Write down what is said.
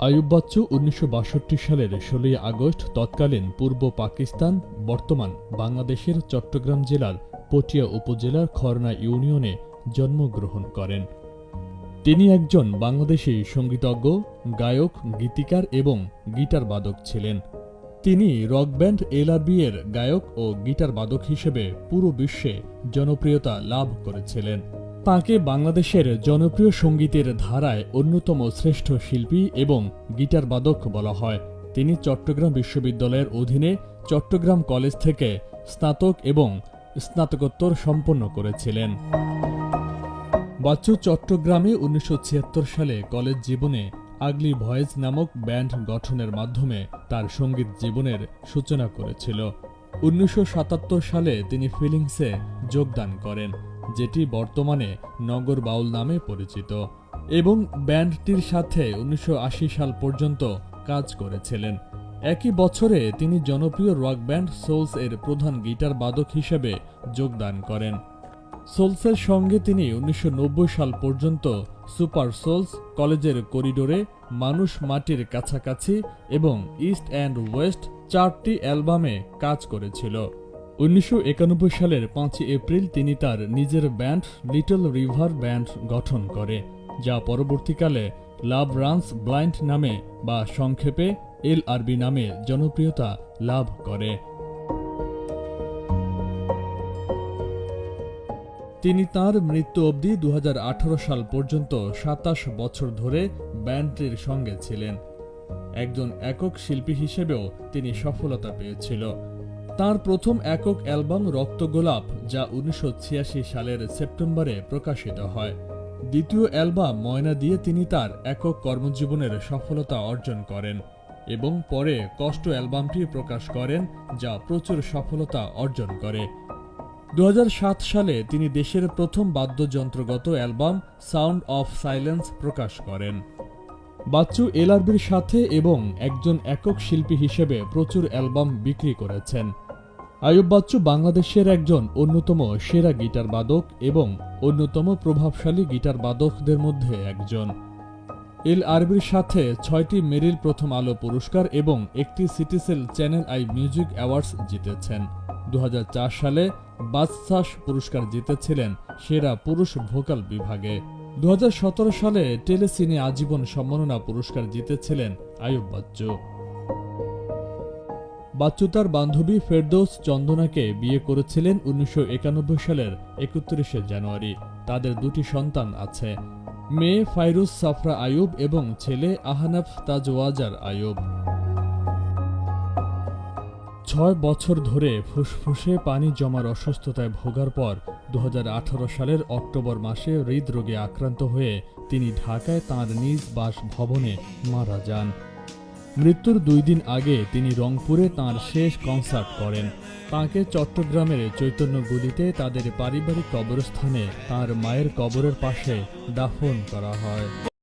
আয়ুব বাচ্চু উনিশশো বাষট্টি সালের ষোলোই আগস্ট তৎকালীন পূর্ব পাকিস্তান, বর্তমান বাংলাদেশের চট্টগ্রাম জেলার পটিয়া উপজেলার খরনা ইউনিয়নে জন্মগ্রহণ করেন। তিনি একজন বাংলাদেশি সঙ্গীতজ্ঞ, গায়ক, গীতিকার এবং গিটার বাদক ছিলেন। তিনি রক ব্যান্ড এলআরবি এর গায়ক ও গিটার বাদক হিসেবে পুরো বিশ্বে জনপ্রিয়তা লাভ করেছিলেন। তাকে বাংলাদেশের জনপ্রিয় সঙ্গীতের ধারায় অন্যতম শ্রেষ্ঠ শিল্পী এবং গিটার বাদক বলা হয়। তিনি চট্টগ্রাম বিশ্ববিদ্যালয়ের অধীনে চট্টগ্রাম কলেজ থেকে স্নাতক এবং স্নাতকোত্তর সম্পন্ন করেছিলেন। বাচ্চু চট্টগ্রামে উনিশশো ছিয়াত্তর সালে কলেজ জীবনে আগলি ভয়েস নামক ব্যান্ড গঠনের মাধ্যমে তার সংগীত জীবনের সূচনা করেছিল। উনিশশো সাতাত্তর সালে তিনি ফিলিংসে যোগদান করেন। যেটি বর্তমানে নগর বাউল নামে পরিচিত এবং ব্যান্ডটির সাথে উনিশশো আশি সাল পর্যন্ত কাজ করেছিলেন। একই বছরে তিনি জনপ্রিয় রক ব্যান্ড সোলস এর প্রধান গিটার বাদক হিসেবে যোগদান করেন। সোলসের সঙ্গে তিনি উনিশশো নব্বই সাল পর্যন্ত সুপার সোলস কলেজের করিডোরে মানুষ মাটির কাছাকাছি এবং ইস্ট অ্যান্ড ওয়েস্ট চারটি অ্যালবামে কাজ করেছিল। উনিশশো একানব্বই সালের পাঁচই এপ্রিল তিনি তার নিজের ব্যান্ড লিটল রিভার ব্যান্ড গঠন করে, যা পরবর্তীকালে লাভ রানস ব্লাইন্ড নামে বা সংক্ষেপে এল আরবি নামে জনপ্রিয়তা লাভ করে। তিনি তার মৃত্যু অবধি দু হাজার আঠারো সাল পর্যন্ত সাতাশ বছর ধরে ব্যান্ডটির সঙ্গে ছিলেন। একজন একক শিল্পী হিসেবেও তিনি সফলতা পেয়েছিল। তার প্রথম একক অ্যালবাম রক্তগোলাপ যা উনিশশো ছিয়াশি সালের সেপ্টেম্বরে প্রকাশিত হয়। দ্বিতীয় অ্যালবাম ময়না দিয়ে তিনি তার একক কর্মজীবনের সফলতা অর্জন করেন এবং পরে কষ্ট অ্যালবামটি প্রকাশ করেন, যা প্রচুর সফলতা অর্জন করে। দু হাজার সাত সালে তিনি দেশের প্রথম বাদ্যযন্ত্রগত অ্যালবাম সাউন্ড অফ সাইলেন্স প্রকাশ করেন। বাচ্চু এলআরবির সাথে এবং একজন একক শিল্পী হিসেবে প্রচুর অ্যালবাম বিক্রি করেছেন। আয়ুব বাচ্চু বাংলাদেশের একজন অন্যতম সেরা গিটার বাদক এবং অন্যতম প্রভাবশালী গিটার বাদকদের মধ্যে একজন। এল আরবির সাথে ছয়টি মেরিল প্রথম আলো পুরস্কার এবং একটি Citycell channel I music awards জিতেছেন। দুহাজার চার সালে বাদশাস পুরস্কার জিতেছিলেন সেরা পুরুষ ভোকাল বিভাগে। দু হাজার সতেরো সালে টেলিসিনে আজীবন সম্মাননা পুরস্কার জিতেছিলেন আয়ুব বাচ্চু। বাচ্চু তার বান্ধবী ফেরদৌস চন্দনাকে বিয়ে করেছিলেন উনিশশো একানব্বই সালের একত্রিশে জানুয়ারি। তাদের দুটি সন্তান আছে। মেয়ে ফাইরুজ সাফরা আয়ুব এবং ছেলে আহানাফ তাজওয়াজার আয়ুব ছয় বছর ধরে ফুসফুসে পানি জমার অসুস্থতায় ভোগার পর দু হাজার আঠারো সালের অক্টোবর মাসে হৃদরোগে আক্রান্ত হয়ে তিনি ঢাকায় তাঁর নিজ বাসভবনে মারা যান। মৃত্যুর দুই দিন আগে তিনি রংপুরে তার শেষ কনসার্ট করেন। তাঁকে চট্টগ্রামের চৈতন্যগুলিতে তাদের পারিবারিক কবরস্থানে তার মায়ের কবরের পাশে দাফন করা হয়।